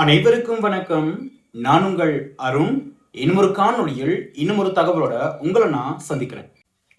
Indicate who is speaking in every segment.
Speaker 1: அனைவருக்கும் வணக்கம். நான் உங்கள் அருண். இன்னும் ஒரு காணொளியில் இன்னும் ஒரு தகவலோட உங்களை நான் சந்திக்கிறேன்.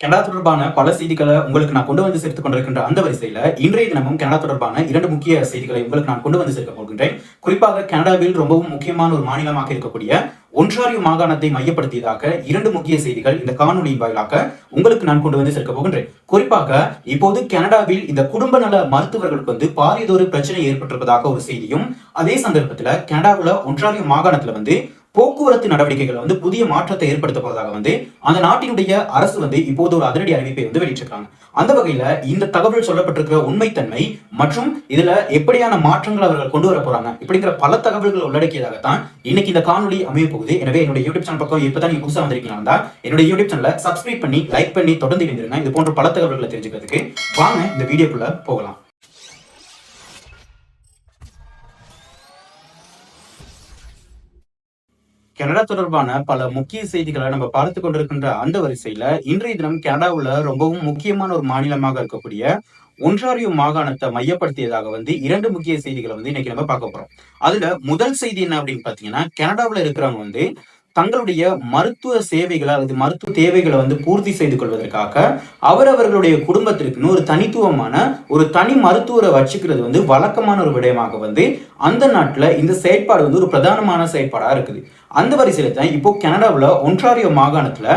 Speaker 1: கனடா தொடர்பான பல செய்திகளை உங்களுக்கு நான் கொண்டு வந்து சேர்த்துக் கொண்டிருக்கின்ற அந்த வரிசையில இன்றைய தினமும் கனடா தொடர்பான இரண்டு முக்கிய செய்திகளை உங்களுக்கு நான் கொண்டு வந்து சேர்க்க போகின்றேன். குறிப்பாக கனடாவில் ரொம்பவும் முக்கியமான ஒரு மாநிலமாக இருக்கக்கூடிய ஒன்றாரியோ மாகாணத்தை மையப்படுத்தியதாக இரண்டு முக்கிய செய்திகள் இந்த காணொலியின் வாயிலாக உங்களுக்கு நான் கொண்டு வந்து சேர்க்க போகின்றேன். குறிப்பாக இப்போது கனடாவில் இந்த குடும்ப நல மருத்துவர்களுக்கு வந்து பாரியதொரு பிரச்சனை ஏற்பட்டிருப்பதாக ஒரு செய்தியும் அதே சந்தர்ப்பத்துல கனடாவில் ஒன்றாரியோ மாகாணத்துல வந்து போக்குவரத்து நடவடிக்கைகள் வந்து புதிய மாற்றத்தை ஏற்படுத்த போவதாக வந்து அந்த நாட்டினுடைய அரசு வந்து இப்போது ஒரு அதிரடி அறிவிப்பை வந்து வெளியிட்டிருக்காங்க. அந்த வகையில இந்த தகவல் சொல்லப்பட்டிருக்கிற உண்மைத்தன்மை மற்றும் இதுல எப்படியான மாற்றங்கள் அவர்கள் கொண்டு வர போறாங்க இப்படிங்கிற பல தகவல்கள் உள்ளடக்கியதாகத்தான் இன்னைக்கு இந்த காணொலி அமைய போகுது. எனவே என்னுடைய யூடியூப் சேனல் பக்கம் இப்பதான் நீங்க புதுசா வந்திருக்கீங்கன்னா என்னுடைய யூடியூப் சேனலை சப்ஸ்கிரைப் பண்ணி லைக் பண்ணி தொடர்ந்து இணைந்திருங்க. இது போன்ற பல தகவல்களை தெரிஞ்சுக்கிறதுக்கு வாங்க இந்த வீடியோக்குள்ள போகலாம். கனடா தொடர்பான பல முக்கிய செய்திகளை நம்ம பார்த்து கொண்டிருக்கின்ற அந்த வரிசையில இன்றைய தினம் கனடாவுல ரொம்பவும் முக்கியமான ஒரு மாநிலமாக இருக்கக்கூடிய ஒன்றாரியோ மாகாணத்தை மையப்படுத்தியதாக வந்து இரண்டு முக்கிய செய்திகளை வந்து இன்னைக்கு நம்ம பார்க்க போறோம். அதுல முதல் செய்தி என்ன அப்படின்னு பாத்தீங்கன்னா கனடாவுல இருக்கிறவங்க வந்து தங்களுடைய மருத்துவ சேவைகளை அல்லது மருத்துவ தேவைகளை வந்து பூர்த்தி செய்து கொள்வதற்காக அவரவர்களுடைய குடும்பத்திற்குன்னு ஒரு தனித்துவமான ஒரு தனி மருத்துவரை வச்சுக்கிறது வந்து வழக்கமான ஒரு விடயமாக வந்து அந்த நாட்டுல இந்த செயற்பாடு வந்து ஒரு பிரதானமான செயற்பாடா இருக்குது. அந்த வரிசையில தான் இப்போ கனடாவில் ஒன்றாரியோ மாகாணத்துல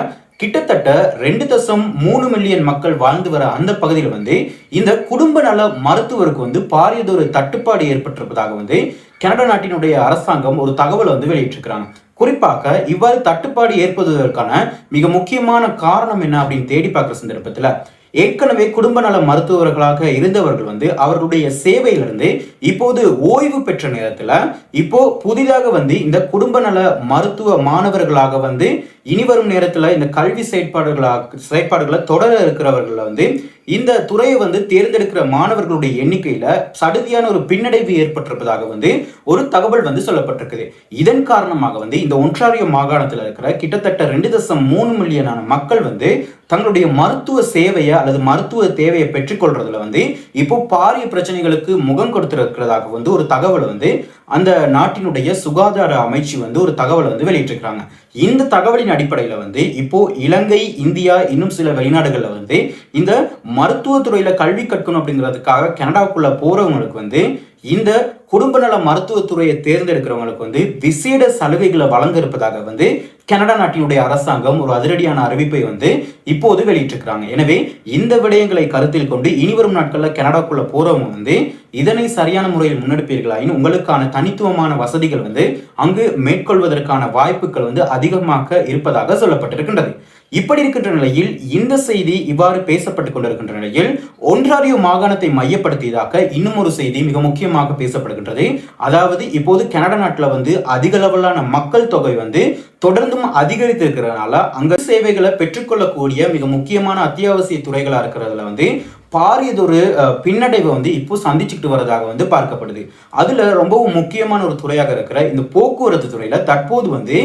Speaker 1: கிட்டத்தட்ட ரெண்டு தசம் மூணு மில்லியன் மக்கள் வாழ்ந்து வர அந்த பகுதியில் வந்து இந்த குடும்ப நல மருத்துவருக்கு வந்து பாரியதொரு தட்டுப்பாடு ஏற்பட்டிருப்பதாக வந்து கனடா நாட்டினுடைய அரசாங்கம் ஒரு தகவலை வந்து வெளியிட்டிருக்கிறாங்க. குறிப்பாக இவ்வாறு தட்டுப்பாடு ஏற்படுவதற்கான மிக முக்கியமான காரணம் என்ன அப்படின்னு தேடி பார்க்குற சந்தர்ப்பத்தில் ஏற்கனவே குடும்ப நல மருத்துவர்களாக இருந்தவர்கள் வந்து அவர்களுடைய சேவையிலிருந்து இப்போது ஓய்வு பெற்ற நேரத்தில் இப்போ புதிதாக வந்து இந்த குடும்ப நல மருத்துவ மாணவர்களாக வந்து இனி வரும் நேரத்தில் இந்த கல்வி செயற்பாடுகளாக செயற்பாடுகளை தொடர இருக்கிறவர்களை வந்து இந்த துறையை வந்து தேர்ந்தெடுக்கிற மாணவர்களுடைய எண்ணிக்கையில சடுதியான ஒரு பின்னடைவு ஏற்பட்டிருப்பதாக வந்து ஒரு தகவல் வந்து சொல்லப்பட்டிருக்குது. இதன் காரணமாக வந்து இந்த ஒன்றாரிய மாகாணத்தில் இருக்கிற கிட்டத்தட்ட ரெண்டு தசம் மூணு மில்லியனான மக்கள் வந்து தங்களுடைய மருத்துவ சேவையை அல்லது மருத்துவ தேவையை பெற்றுக்கொள்றதுல வந்து இப்போ பாரிய பிரச்சனைகளுக்கு முகம் கொடுத்திருக்கிறதாக வந்து ஒரு தகவல் வந்து அந்த நாட்டினுடைய சுகாதார அமைச்சு வந்து ஒரு தகவலை வந்து வெளியிட்டிருக்கிறாங்க. இந்த தகவலின் அடிப்படையில் வந்து இப்போ இலங்கை இந்தியா இன்னும் சில வெளிநாடுகளில் வந்து இந்த மருத்துவத்துறையில கல்வி கற்கணும் அப்படிங்கிறதுக்காக கனடாக்குள்ள போறவங்களுக்கு வந்து இந்த குடும்ப நல மருத்துவத்துறையை தேர்ந்தெடுக்கிறவங்களுக்கு வந்து விசேட சலுகைகளை வழங்க இருப்பதாக வந்து கனடா நாட்டினுடைய அரசாங்கம் ஒரு அதிரடியான அறிவிப்பை வந்து இப்போது வெளியிட்டிருக்கிறாங்க. எனவே இந்த விடயங்களை கருத்தில் கொண்டு இனிவரும் நாட்களில் கனடாக்குள்ள போறவங்க வந்து இதனை சரியான முறையில் முன்னெடுப்பீர்களாயின் உங்களுக்கான தனித்துவமான வசதிகள் வந்து அங்கு மேற்கொள்வதற்கான வாய்ப்புகள் வந்து அதிகமாக இருப்பதாக சொல்லப்பட்டிருக்கின்றது. இப்படி இருக்கின்ற நிலையில் இந்த செய்தி இவ்வாறு பேசப்பட்டுக் கொண்டிருக்கின்ற நிலையில் ஒன்றாரியோ மாகாணத்தை மையப்படுத்தியதாக இன்னும் ஒரு செய்தி மிக முக்கியமாக பேசப்படுகின்றது. அதாவது இப்போது கனடா நாட்டில் வந்து அதிக அளவிலான மக்கள் தொகை வந்து தொடர்ந்தும் அதிகரித்திருக்கிறதுனால அங்க சேவைகளை பெற்றுக்கொள்ளக்கூடிய மிக முக்கியமான அத்தியாவசிய துறைகளா இருக்கிறதுல வந்து பாரியதொரு பின்னடைவை வந்து இப்போ சந்திச்சுக்கிட்டு வரதாக வந்து பார்க்கப்படுது. அதில் ரொம்பவும் முக்கியமான ஒரு துறையாக இருக்கிற இந்த போக்குவரத்து துறையில் தற்போது வந்து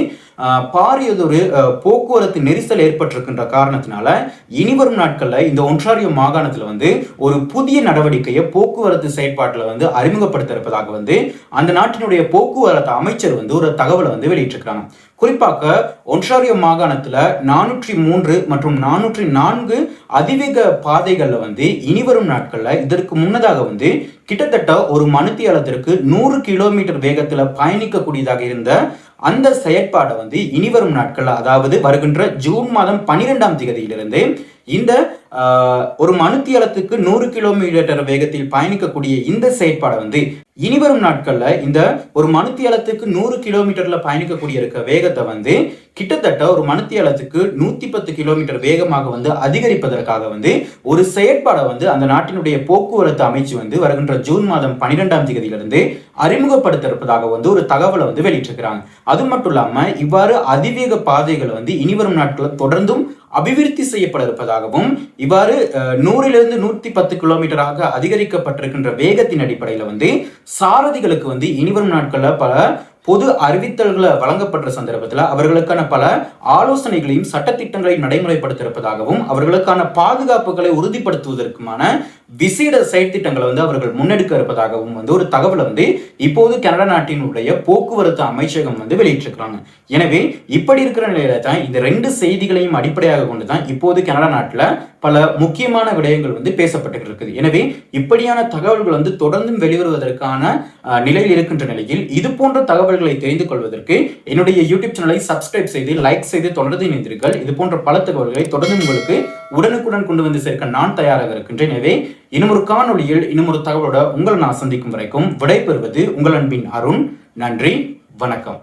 Speaker 1: பாரியதொரு போக்குவரத்து நெரிசல் ஏற்பட்டிருக்கின்ற காரணத்தினால இனிவரும் நாட்களில் இந்த ஒன்றாரியோ மாகாணத்தில் வந்து ஒரு புதிய நடவடிக்கையை போக்குவரத்து செயற்பாட்டில் வந்து அறிமுகப்படுத்த இருப்பதாக வந்து அந்த நாட்டினுடைய போக்குவரத்து அமைச்சர் வந்து ஒரு தகவலை வந்து வெளியிட்டிருக்கிறாங்க. குறிப்பாக ஒன்றாரியோ மாகாணத்தில் நானூற்றி மூன்று மற்றும் நானூற்றி நான்கு அதிவேக பாதைகளில் வந்து இனிவரும் நாட்களில் இதற்கு முன்னதாக வந்து கிட்டத்தட்ட ஒரு மணித்தியாலத்திற்கு நூறு கிலோமீட்டர் வேகத்தில் பயணிக்கக்கூடியதாக இருந்த அந்த செயற்பாடை வந்து இனிவரும் நாட்களில் அதாவது வருகின்ற ஜூன் மாதம் பனிரெண்டாம் தேதியிலிருந்து இந்த ஒரு மனுத்தியலத்துக்கு நூறு கிலோமீட்டர் வேகத்தில் பயணிக்கக்கூடிய இந்த செயற்பாடை வந்து இனிவரும் நாட்களில் இந்த ஒரு மனுத்தியலத்துக்கு நூறு கிலோமீட்டரில் பயணிக்கக்கூடிய இருக்க வேகத்தை வந்து கிட்டத்தட்ட ஒரு மனுத்தியலத்துக்கு நூற்றி பத்து கிலோமீட்டர் வேகமாக வந்து அதிகரிப்பதற்காக வந்து ஒரு செயற்பாடை வந்து அந்த நாட்டினுடைய போக்குவரத்து அமைச்சு வந்து வருகின்ற ஜூன் மாதம் பன்னிரெண்டாம் தேதியிலிருந்து அறிமுகப்படுத்த இருப்பதாக வந்து ஒரு தகவலை வந்து வெளியிட்டிருக்கிறாங்க. அது மட்டும் இல்லாமல் இவ்வாறு அதிவேக பாதைகளை வந்து இனிவரும் நாட்களில் தொடர்ந்தும் அபிவிருத்தி செய்யப்பட இருப்பதாகவும் இவ்வாறு நூறிலிருந்து நூற்றி பத்து கிலோமீட்டராக அதிகரிக்கப்பட்டிருக்கின்ற வேகத்தின் அடிப்படையில் வந்து சாரதிகளுக்கு வந்து இனிவரும் நாட்களில் பல பொது அறிவித்தல்களை வழங்கப்பட்ட சந்தர்ப்பத்தில் அவர்களுக்கான பல ஆலோசனைகளையும் சட்டத்திட்டங்களையும் நடைமுறைப்படுத்தியிருப்பதாகவும் அவர்களுக்கான பாதுகாப்புகளை உறுதிப்படுத்துவதற்குமான விசேட செயற்திட்டங்களை வந்து அவர்கள் முன்னெடுக்க இருப்பதாகவும் வந்து ஒரு தகவலை வந்து இப்போது கனடா நாட்டினுடைய போக்குவரத்து அமைச்சகம் வந்து வெளியிட்டிருக்கிறாங்க. எனவே இப்படி இருக்கிற நிலையில தான் இந்த ரெண்டு செய்திகளையும் அடிப்படையாக கொண்டு தான் இப்போது கனடா நாட்டில் பல முக்கியமான விடயங்கள் வந்து பேசப்பட்டு இருக்குது. எனவே இப்படியான தகவல்கள் வந்து தொடர்ந்தும் வெளிவருவதற்கான நிலையில் இருக்கின்ற நிலையில் இது போன்ற தகவல் தகவல்களை தெரிந்து கொள்வதற்கு என்னுடைய யூடியூப் சேனலை சப்ஸ்கிரைப் செய்து லைக் செய்து தொடர்ந்து இணைந்தீர்கள் இது போன்ற பல தகவல்களை தொடர்ந்து உங்களுக்கு உடனுக்குடன் கொண்டு வந்து சேர்க்க நான் தயாராக இருக்கின்றேன். எனவே இன்னும் ஒரு காணொளியில் இன்னும் ஒரு தகவலோட உங்களை நான் சந்திக்கும் வரைக்கும் விடைபெறுவது உங்கள் அன்பின் அருண். நன்றி வணக்கம்.